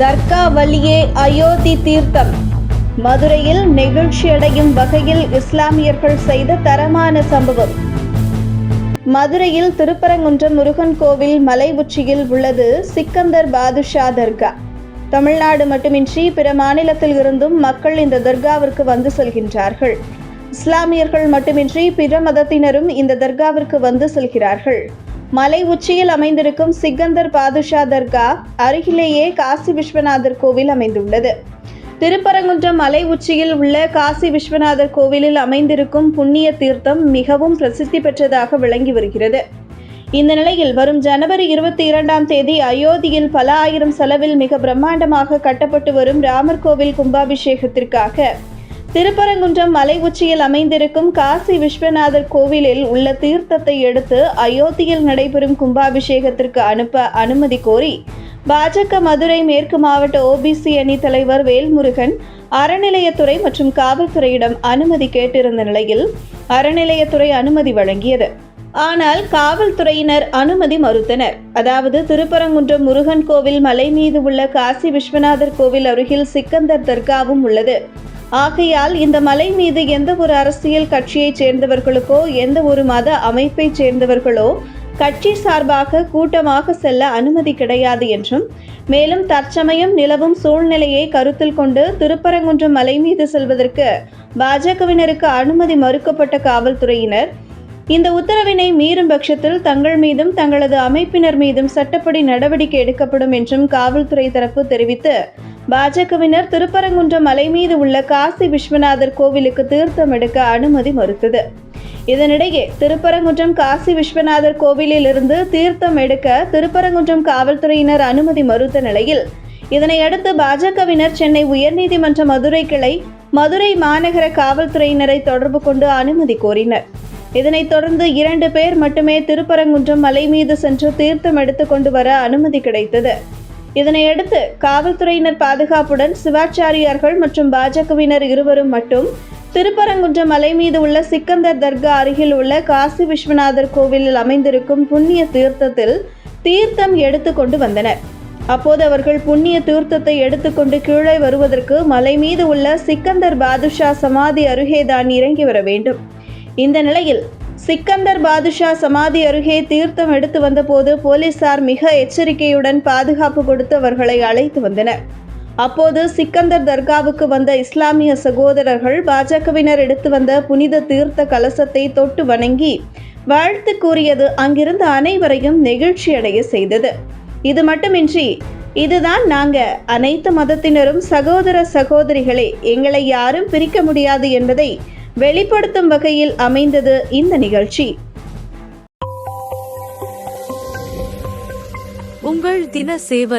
தர்கா வழியே அயோத்தி தீர்த்தம். மதுரையில் நெகிழ்ச்சியடையும் வகையில் இஸ்லாமியர்கள் செய்த தரமான சம்பவம். மதுரையில் திருப்பரங்குன்றம் முருகன் கோவில் மலை உச்சியில் உள்ளது சிக்கந்தர் பாதுஷா தர்கா. தமிழ்நாடு மட்டுமின்றி பிற மாநிலத்தில் இருந்தும் மக்கள் இந்த தர்காவிற்கு வந்து செல்கின்றார்கள். இஸ்லாமியர்கள் மட்டுமின்றி பிற மதத்தினரும் இந்த தர்காவிற்கு வந்து செல்கிறார்கள். மலை உச்சியில் அமைந்திருக்கும் சிக்கந்தர் பாதுஷா தர்கா அருகிலேயே காசி விஸ்வநாதர் கோவில் அமைந்துள்ளது. திருப்பரங்குன்றம் மலை உச்சியில் உள்ள காசி விஸ்வநாதர் கோவிலில் அமைந்திருக்கும் புண்ணிய தீர்த்தம் மிகவும் பிரசித்தி பெற்றதாக விளங்கி வருகிறது. இந்த நிலையில் வரும் ஜனவரி இருபத்தி இரண்டாம் தேதி அயோத்தியில் பல ஆயிரம் செலவில் மிக பிரம்மாண்டமாக கட்டப்பட்டு வரும் ராமர் கோவில் கும்பாபிஷேகத்திற்காக திருப்பரங்குன்றம் மலை உச்சியில் அமைந்திருக்கும் காசி விஸ்வநாதர் கோவிலில் உள்ள தீர்த்தத்தை எடுத்து அயோத்தியில் நடைபெறும் கும்பாபிஷேகத்திற்கு அனுப்ப அனுமதி கோரி பாஜக மதுரை மேற்கு மாவட்ட ஓபிசி அணி தலைவர் வேல்முருகன் அறநிலையத்துறை மற்றும் காவல்துறையிடம் அனுமதி கேட்டிருந்த நிலையில் அறநிலையத்துறை அனுமதி வழங்கியது. ஆனால் காவல்துறையினர் அனுமதி மறுத்தனர். அதாவது திருப்பரங்குன்றம் முருகன் கோவில் மலை மீது உள்ள காசி விஸ்வநாதர் கோவில் அருகில் சிக்கந்தர் தர்காவும் உள்ளது. ஆகையால் இந்த மலை மீது எந்த ஒரு அரசியல் கட்சியைச் சேர்ந்தவர்களுக்கோ எந்த ஒரு மத அமைப்பைச் சேர்ந்தவர்களோ கட்சி சார்பாக கூட்டமாக செல்ல அனுமதி கிடையாது என்றும் மேலும் தற்சமயம் நிலவும் சூழ்நிலையை கருத்தில் கொண்டு திருப்பரங்குன்றம் மலை மீது செல்வதற்கு பாஜகவினருக்கு அனுமதி மறுக்கப்பட்ட காவல்துறையினர் இந்த உத்தரவினை மீறும் பட்சத்தில் தங்கள் மீதும் தங்களது அமைப்பினர் மீதும் சட்டப்படி நடவடிக்கை எடுக்கப்படும் என்றும் காவல்துறை தரப்பு தெரிவித்து பாஜகவினர் திருப்பரங்குன்றம் மலை மீது உள்ள காசி விஸ்வநாதர் கோவிலுக்கு தீர்த்தம் எடுக்க அனுமதி மறுத்தது. இதனிடையே திருப்பரங்குன்றம் காசி விஸ்வநாதர் கோவிலில் இருந்து தீர்த்தம் எடுக்க திருப்பரங்குன்றம் காவல்துறையினர் அனுமதி மறுத்த நிலையில் இதனையடுத்து பாஜகவினர் சென்னை உயர்நீதிமன்ற மதுரை கிளை மதுரை மாநகர காவல்துறையினரை தொடர்பு கொண்டு அனுமதி கோரினர். இதனைத் தொடர்ந்து இரண்டு பேர் மட்டுமே திருப்பரங்குன்றம் மலை மீது சென்று தீர்த்தம் எடுத்து கொண்டு வர அனுமதி கிடைத்தது. இதனையடுத்து காவல்துறையினர் பாதுகாப்புடன் சிவாச்சாரியார்கள் மற்றும் பாஜகவினர் இருவரும் மட்டும் திருப்பரங்குன்றம் மலை மீது உள்ள சிக்கந்தர் தர்கா அருகில் உள்ள காசி விஸ்வநாதர் கோவிலில் அமைந்திருக்கும் புண்ணிய தீர்த்தத்தில் தீர்த்தம் எடுத்து கொண்டு வந்தனர். அப்போது அவர்கள் புண்ணிய தீர்த்தத்தை எடுத்துக்கொண்டு கீழே வருவதற்கு மலை மீது உள்ள சிக்கந்தர் பாதுஷா சமாதி அருகேதான் இறங்கி வர வேண்டும். இந்த நிலையில் சிக்கந்தர் பாதுஷா சமாதி அருகே தீர்த்தம் எடுத்து வந்தபோது போலீசார் மிக எச்சரிக்கையுடன் பாதுகாப்பு கொடுத்து அவர்களை அழைத்து வந்தனர். அப்போது சிக்கந்தர் தர்காவுக்கு வந்த இஸ்லாமிய சகோதரர்கள் பாஜகவினர் எடுத்து வந்த புனித தீர்த்த கலசத்தை தொட்டு வணங்கி வாழ்த்து கூறியது அங்கிருந்த அனைவரையும் நெகிழ்ச்சியடைய செய்தது. இது மட்டுமின்றி இதுதான் நாங்க அனைத்து மதத்தினரும் சகோதர சகோதரிகளே எங்களை யாரும் பிரிக்க முடியாது என்பதை வெளிப்படுத்தும் வகையில் அமைந்தது இந்த நிகழ்ச்சி. உங்கள் தின சேவல்